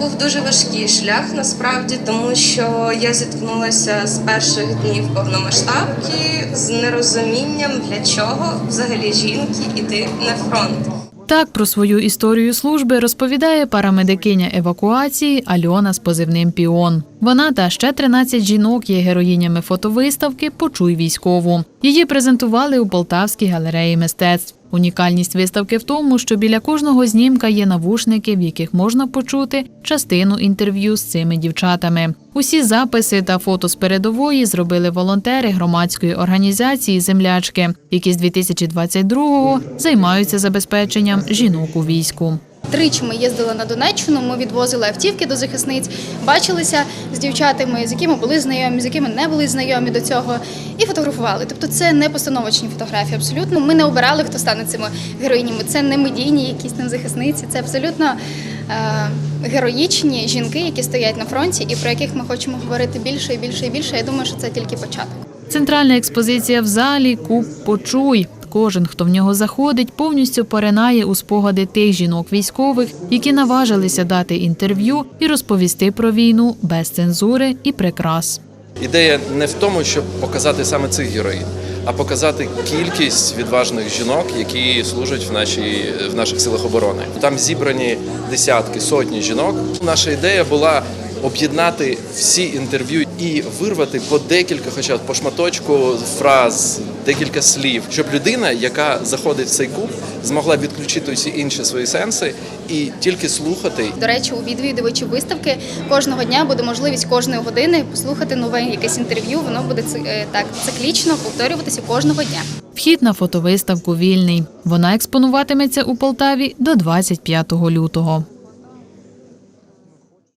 був дуже важкий шлях насправді, тому що я зіткнулася з перших днів повномасштабки з нерозумінням, для чого взагалі жінки іти на фронт. Так про свою історію служби розповідає парамедикиня евакуації Альона з позивним Піон. Вона та ще 13 жінок є героїнями фотовиставки Почуй військову. Її презентували у Полтавській галереї мистецтв. Унікальність виставки в тому, що біля кожного знімка є навушники, в яких можна почути частину інтерв'ю з цими дівчатами. Усі записи та фото з передової зробили волонтери громадської організації Землячки, які з 2022-го займаються забезпеченням жінок у війську. Тричі ми їздили на Донеччину, ми відвозили автівки до захисниць, бачилися з дівчатами, з якими були знайомі, з якими не були знайомі до цього, і фотографували. Тобто це не постановочні фотографії. Абсолютно ми не обирали, хто стане цими героїнями. Це не медійні якісь там захисниці. Це абсолютно е, героїчні жінки, які стоять на фронті, і про яких ми хочемо говорити більше і більше і більше. Я думаю, що це тільки початок. Центральна експозиція в залі Куб Почуй. Кожен, хто в нього заходить, повністю поринає у спогади тих жінок військових, які наважилися дати інтерв'ю і розповісти про війну без цензури і прикрас. Ідея не в тому, щоб показати саме цих героїнь, а показати кількість відважних жінок, які служать в нашій в наших силах оборони. Там зібрані десятки, сотні жінок. Наша ідея була об'єднати всі інтерв'ю і вирвати по декілька, хоча б по шматочку фраз, декілька слів, щоб людина, яка заходить в цей куб, змогла відключити усі інші свої сенси і тільки слухати До речі, у відвідувачів виставки кожного дня буде можливість кожної години послухати нове якесь інтерв'ю. Воно буде е, так циклічно повторюватися кожного дня. Вхід на фотовиставку вільний. Вона експонуватиметься у Полтаві до 25 лютого.